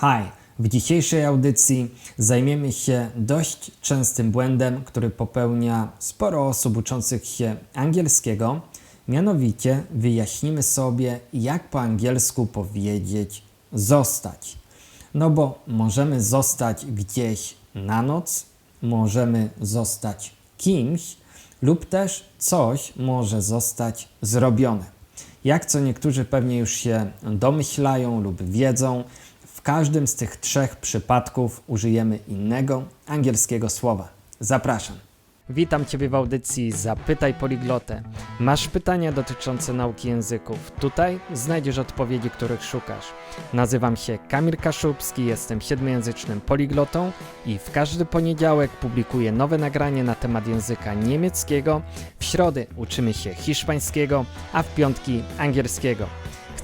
Hi! W dzisiejszej audycji zajmiemy się dość częstym błędem, który popełnia sporo osób uczących się angielskiego. Mianowicie wyjaśnimy sobie, jak po angielsku powiedzieć zostać. No bo możemy zostać gdzieś na noc, możemy zostać kimś, lub też coś może zostać zrobione. Jak co niektórzy pewnie już się domyślają lub wiedzą, każdym z tych trzech przypadków użyjemy innego angielskiego słowa. Zapraszam. Witam Ciebie w audycji Zapytaj Poliglotę. Masz pytania dotyczące nauki języków? Tutaj znajdziesz odpowiedzi, których szukasz. Nazywam się Kamil Kaszubski, jestem siedmiojęzycznym poliglotą i w każdy poniedziałek publikuję nowe nagranie na temat języka niemieckiego. W środy uczymy się hiszpańskiego, a w piątki angielskiego.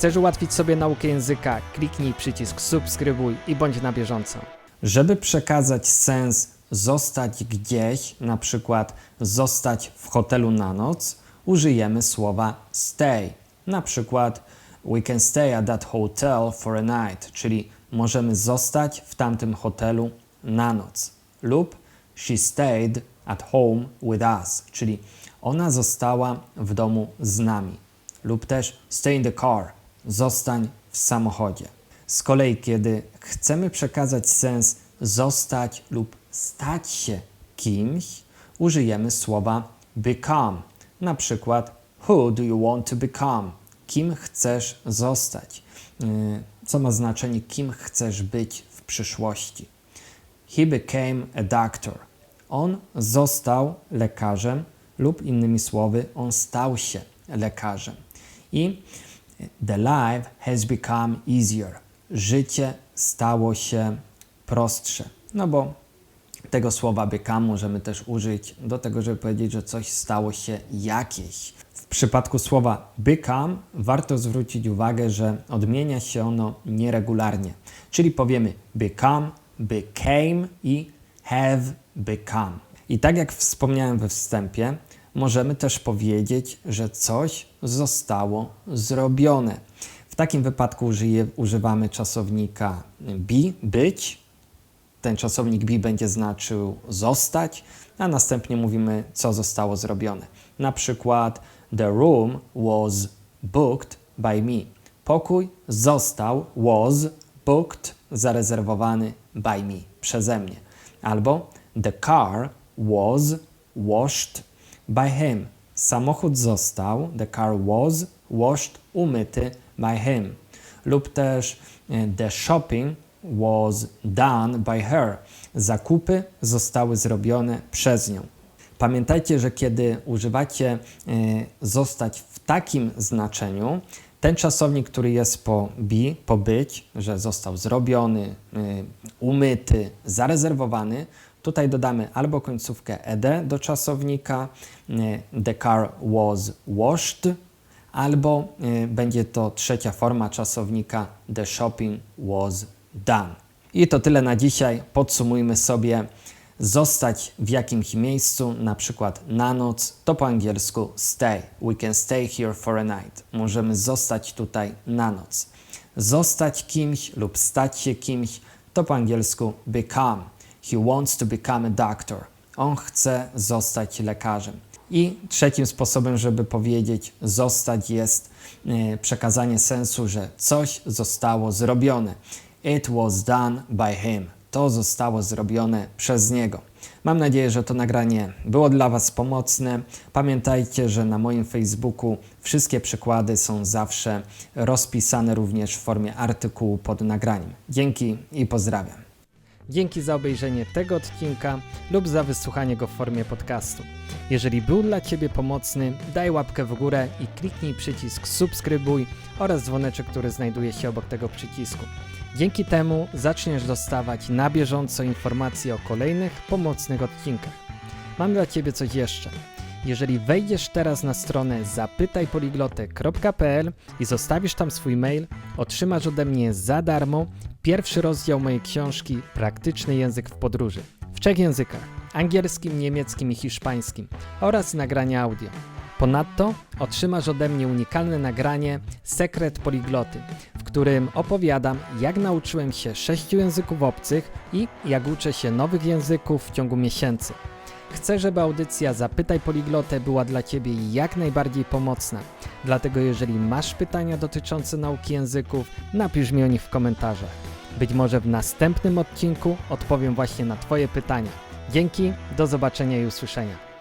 Chcesz ułatwić sobie naukę języka? Kliknij przycisk subskrybuj i bądź na bieżąco. Żeby przekazać sens zostać gdzieś, na przykład zostać w hotelu na noc, użyjemy słowa stay. Na przykład we can stay at that hotel for a night, czyli możemy zostać w tamtym hotelu na noc. Lub she stayed at home with us, czyli ona została w domu z nami. Lub też stay in the car, zostań w samochodzie. Z kolei, kiedy chcemy przekazać sens zostać lub stać się kimś, użyjemy słowa become. Na przykład, who do you want to become? Kim chcesz zostać? Yy, Co ma znaczenie, kim chcesz być w przyszłości? He became a doctor. On został lekarzem, lub innymi słowy, on stał się lekarzem. I the life has become easier. Życie stało się prostsze. No bo tego słowa become możemy też użyć do tego, żeby powiedzieć, że coś stało się jakieś. W przypadku słowa become warto zwrócić uwagę, że odmienia się ono nieregularnie. Czyli powiemy become, became i have become. I tak jak wspomniałem we wstępie, możemy też powiedzieć, że coś zostało zrobione. W takim wypadku użyje, używamy czasownika be, być, ten czasownik be będzie znaczył zostać, a następnie mówimy, co zostało zrobione. Na przykład, the room was booked by me. Pokój został, was booked, zarezerwowany by me, przeze mnie. Albo, the car was washed by him. Samochód został, the car was washed, umyty by him. Lub też, e, the shopping was done by her. Zakupy zostały zrobione przez nią. Pamiętajcie, że kiedy używacie e, zostać w takim znaczeniu, ten czasownik, który jest po be, po być, że został zrobiony, e, umyty, zarezerwowany, tutaj dodamy albo końcówkę ed do czasownika, e, the car was washed, albo e, będzie to trzecia forma czasownika, the shopping was done. I to tyle na dzisiaj. Podsumujmy sobie. Zostać w jakimś miejscu, na przykład na noc, to po angielsku stay. We can stay here for a night. Możemy zostać tutaj na noc. Zostać kimś lub stać się kimś, to po angielsku become. He wants to become a doctor. On chce zostać lekarzem. I trzecim sposobem, żeby powiedzieć zostać, jest e, przekazanie sensu, że coś zostało zrobione. It was done by him. To zostało zrobione przez niego. Mam nadzieję, że to nagranie było dla Was pomocne. Pamiętajcie, że na moim Facebooku wszystkie przykłady są zawsze rozpisane również w formie artykułu pod nagraniem. Dzięki i pozdrawiam. Dzięki za obejrzenie tego odcinka lub za wysłuchanie go w formie podcastu. Jeżeli był dla Ciebie pomocny, daj łapkę w górę i kliknij przycisk subskrybuj oraz dzwoneczek, który znajduje się obok tego przycisku. Dzięki temu zaczniesz dostawać na bieżąco informacje o kolejnych pomocnych odcinkach. Mam dla Ciebie coś jeszcze. Jeżeli wejdziesz teraz na stronę zapytajpoliglotę.pl i zostawisz tam swój mail, otrzymasz ode mnie za darmo pierwszy rozdział mojej książki Praktyczny język w podróży w trzech językach: angielskim, niemieckim i hiszpańskim oraz nagrania audio. Ponadto otrzymasz ode mnie unikalne nagranie Sekret Poligloty, w którym opowiadam, jak nauczyłem się sześciu języków obcych i jak uczę się nowych języków w ciągu miesięcy. Chcę, żeby audycja Zapytaj Poliglotę była dla Ciebie jak najbardziej pomocna. Dlatego jeżeli masz pytania dotyczące nauki języków, napisz mi o nich w komentarzach. Być może w następnym odcinku odpowiem właśnie na Twoje pytania. Dzięki, do zobaczenia i usłyszenia.